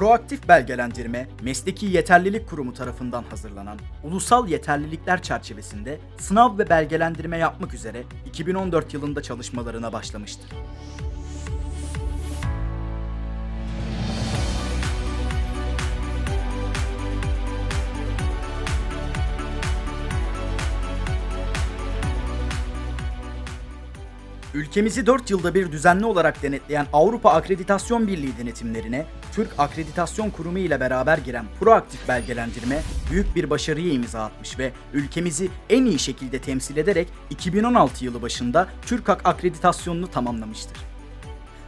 Proaktif belgelendirme, Mesleki Yeterlilik Kurumu tarafından hazırlanan ulusal yeterlilikler çerçevesinde sınav ve belgelendirme yapmak üzere 2014 yılında çalışmalarına başlamıştır. Ülkemizi 4 yılda bir düzenli olarak denetleyen Avrupa Akreditasyon Birliği denetimlerine Türk Akreditasyon Kurumu ile beraber giren proaktif belgelendirme büyük bir başarıya imza atmış ve ülkemizi en iyi şekilde temsil ederek 2016 yılı başında TÜRKAK akreditasyonunu tamamlamıştır.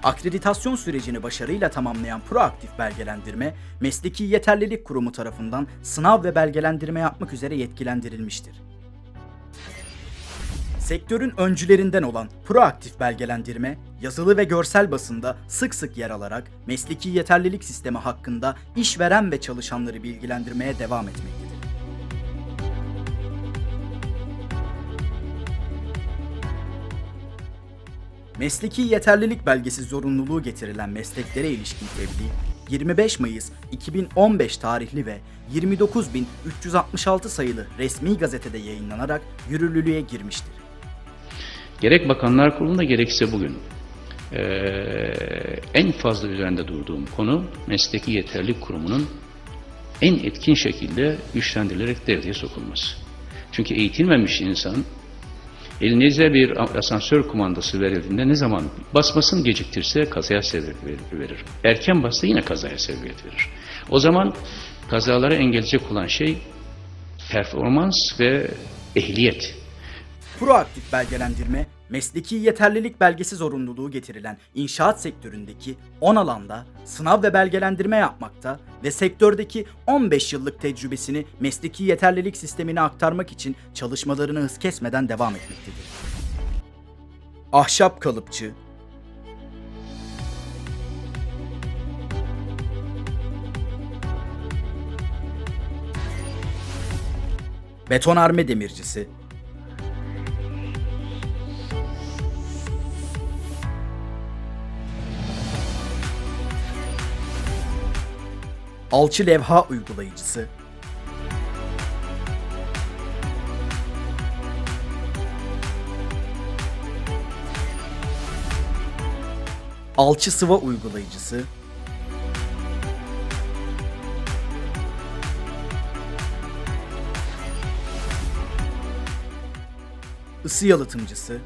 Akreditasyon sürecini başarıyla tamamlayan proaktif belgelendirme, Mesleki Yeterlilik Kurumu tarafından sınav ve belgelendirme yapmak üzere yetkilendirilmiştir. Sektörün öncülerinden olan proaktif belgelendirme, yazılı ve görsel basında sık sık yer alarak mesleki yeterlilik sistemi hakkında işveren ve çalışanları bilgilendirmeye devam etmektedir. Mesleki yeterlilik belgesi zorunluluğu getirilen mesleklere ilişkin tebliğ 25 Mayıs 2015 tarihli ve 29.366 sayılı resmi gazetede yayınlanarak yürürlülüğe girmiştir. Gerek Bakanlar Kurulu'nda gerekse bugün eee, en fazla üzerinde durduğum konu mesleki yeterlilik kurumunun en etkin şekilde güçlendirilerek devreye sokulması. Çünkü eğitilmemiş insan elinize bir asansör kumandası verildiğinde ne zaman basmasını geciktirse kazaya sebebiyet verir. Erken bassa yine kazaya sebebiyet verir. O zaman kazaları engelleyecek olan şey performans ve ehliyet. Proaktif belgelendirme, mesleki yeterlilik belgesi zorunluluğu getirilen inşaat sektöründeki 10 alanda sınav ve belgelendirme yapmakta ve sektördeki 15 yıllık tecrübesini mesleki yeterlilik sistemine aktarmak için çalışmalarını hız kesmeden devam etmektedir. Ahşap kalıpçı, betonarme demircisi, alçı levha uygulayıcısı, alçı sıva uygulayıcısı, ısı yalıtımcısı,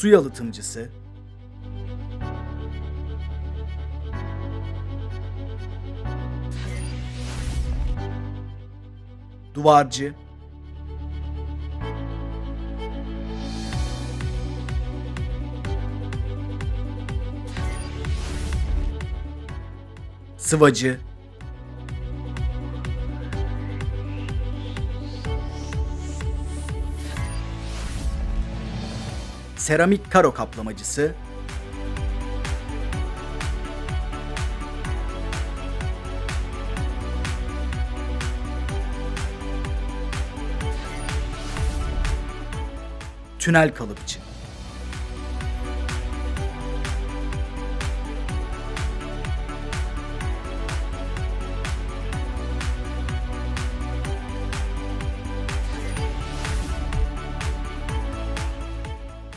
su yalıtımcısı, duvarcı, sıvacı, seramik karo kaplamacısı, tünel kalıpçı.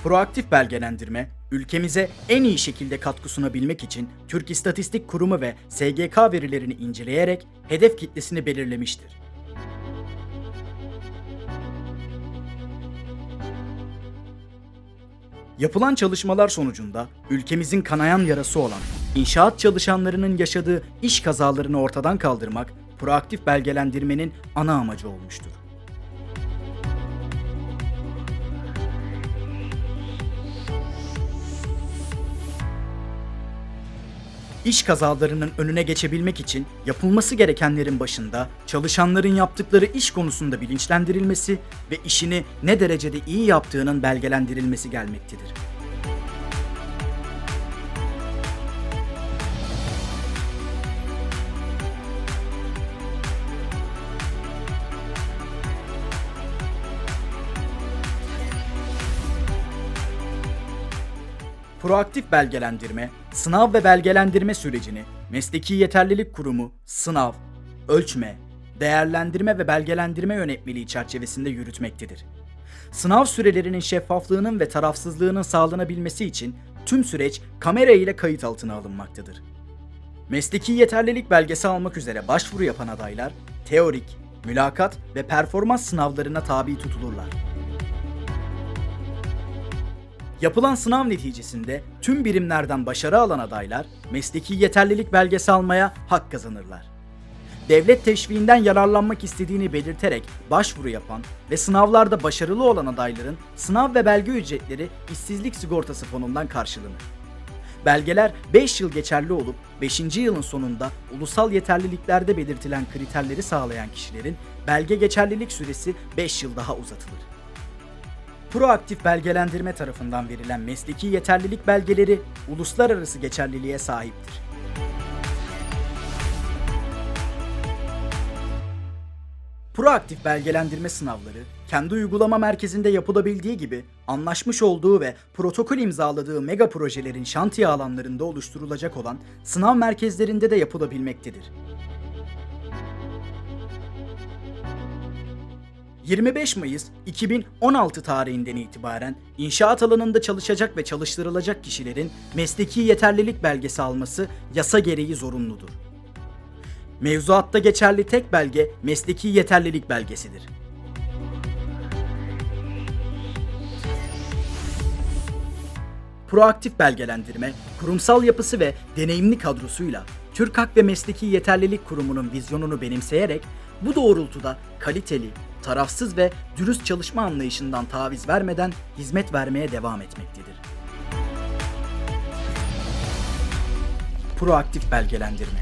Proaktif belgelendirme, ülkemize en iyi şekilde katkı sunabilmek için Türk İstatistik Kurumu ve SGK verilerini inceleyerek hedef kitlesini belirlemiştir. Yapılan çalışmalar sonucunda ülkemizin kanayan yarası olan inşaat çalışanlarının yaşadığı iş kazalarını ortadan kaldırmak proaktif belgelendirmenin ana amacı olmuştur. İş kazalarının önüne geçebilmek için yapılması gerekenlerin başında çalışanların yaptıkları iş konusunda bilinçlendirilmesi ve işini ne derecede iyi yaptığının belgelendirilmesi gelmektedir. Proaktif belgelendirme, sınav ve belgelendirme sürecini Mesleki Yeterlilik Kurumu sınav, ölçme, değerlendirme ve belgelendirme yönetmeliği çerçevesinde yürütmektedir. Sınav sürelerinin şeffaflığının ve tarafsızlığının sağlanabilmesi için tüm süreç kamera ile kayıt altına alınmaktadır. Mesleki yeterlilik belgesi almak üzere başvuru yapan adaylar teorik, mülakat ve performans sınavlarına tabi tutulurlar. Yapılan sınav neticesinde tüm birimlerden başarı alan adaylar mesleki yeterlilik belgesi almaya hak kazanırlar. Devlet teşviğinden yararlanmak istediğini belirterek başvuru yapan ve sınavlarda başarılı olan adayların sınav ve belge ücretleri işsizlik sigortası fonundan karşılanır. Belgeler 5 yıl geçerli olup 5. yılın sonunda ulusal yeterliliklerde belirtilen kriterleri sağlayan kişilerin belge geçerlilik süresi 5 yıl daha uzatılır. Proaktif belgelendirme tarafından verilen mesleki yeterlilik belgeleri uluslararası geçerliliğe sahiptir. Proaktif belgelendirme sınavları kendi uygulama merkezinde yapılabildiği gibi anlaşmış olduğu ve protokol imzaladığı mega projelerin şantiye alanlarında oluşturulacak olan sınav merkezlerinde de yapılabilmektedir. 25 Mayıs 2016 tarihinden itibaren inşaat alanında çalışacak ve çalıştırılacak kişilerin mesleki yeterlilik belgesi alması yasa gereği zorunludur. Mevzuatta geçerli tek belge mesleki yeterlilik belgesidir. Proaktif belgelendirme, kurumsal yapısı ve deneyimli kadrosuyla Türk Hak ve Mesleki Yeterlilik Kurumu'nun vizyonunu benimseyerek bu doğrultuda kaliteli, tarafsız ve dürüst çalışma anlayışından taviz vermeden hizmet vermeye devam etmektedir. Proaktif belgelendirme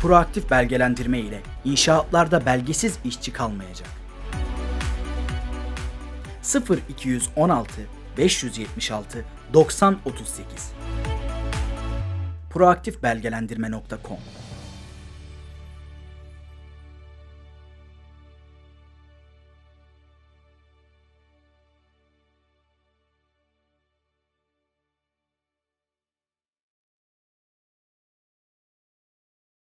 Proaktif belgelendirme ile inşaatlarda belgesiz işçi kalmayacak. 0216 576 9038 proaktifbelgelendirme.com